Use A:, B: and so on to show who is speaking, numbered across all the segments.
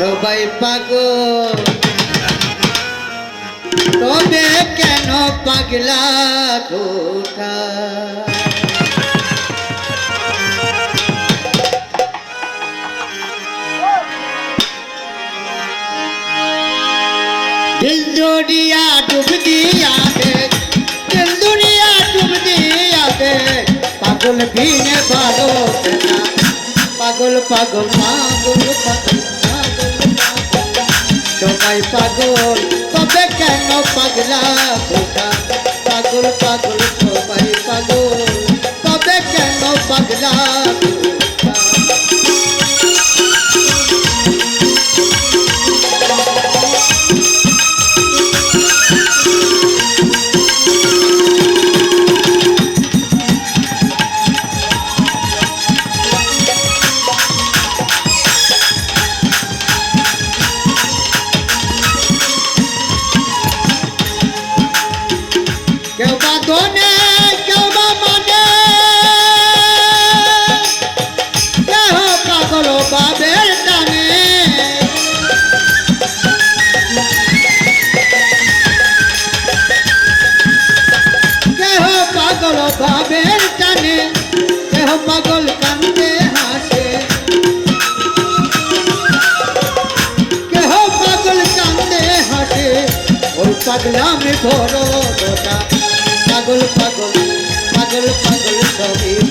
A: সবাই পাগল। তবে কেন পাগলা খোকা দিল দুনিয়া ডুব দিয়া দিল দুনিয়া ডুব দিয়া পাগল বিনে ভালো পাগল পাগল পাগল পাগল সবাই পাগল তবে কেন পাগলা খোকা পাগল পাগল সবাই পাগল তবে কেন পাগলা পাগলামে ধরো গোটা। পাগল পাগল পাগল পাগল সবই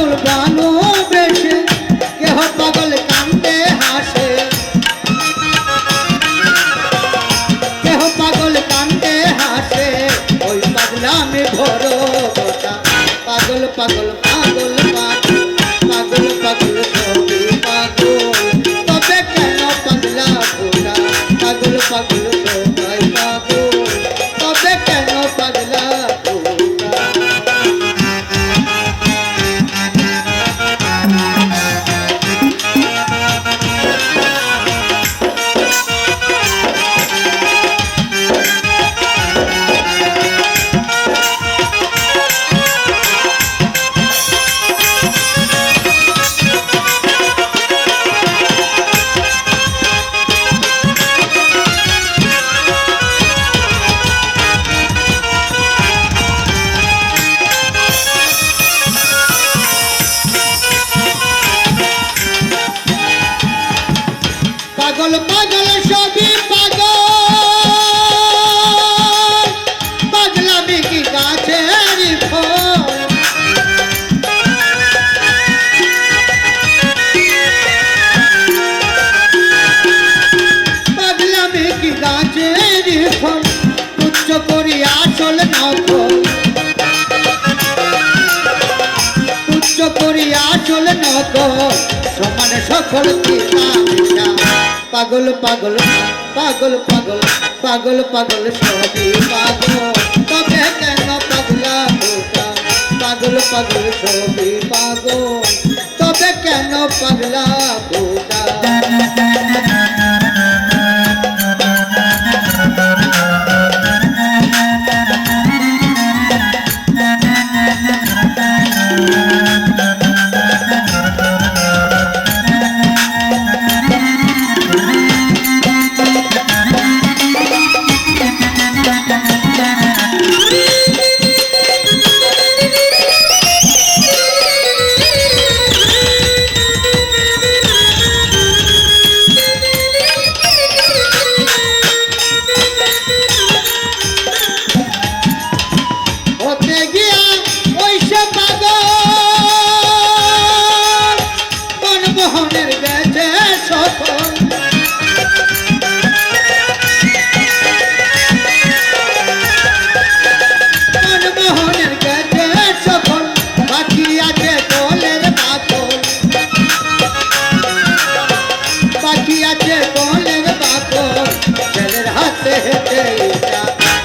A: পাগল ভালোবেসে কেহ পাগল কান্দে হাসে। কেহ পাগল ওই পাগলামে ভরো গোটা পাগল পাগল পাগল পাগল পাগল পাগল তবে কেন পাগলা পাগল পাগল সমান সকল পাগল পাগল পাগল পাগল পাগল পাগল সবই পাগল। তবে কেন পাগলা পাগল পাগল সবই পাগল। তবে কেন পাগলা সফল মনমোহনের কাছে সফল বাকি আছে দলের বাতল বাকি আছে দলের বাতল ছেলের হাতে হেঁটে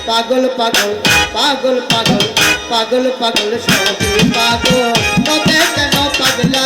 A: পাগল পাগল পাগল পাগল পাগল পাগল, সবই পাগল। কবে কেন পাগলা?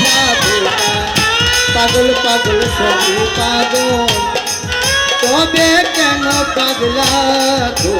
A: পাগল পাগল সবই পাগল। তবে কেন পাগলা গো?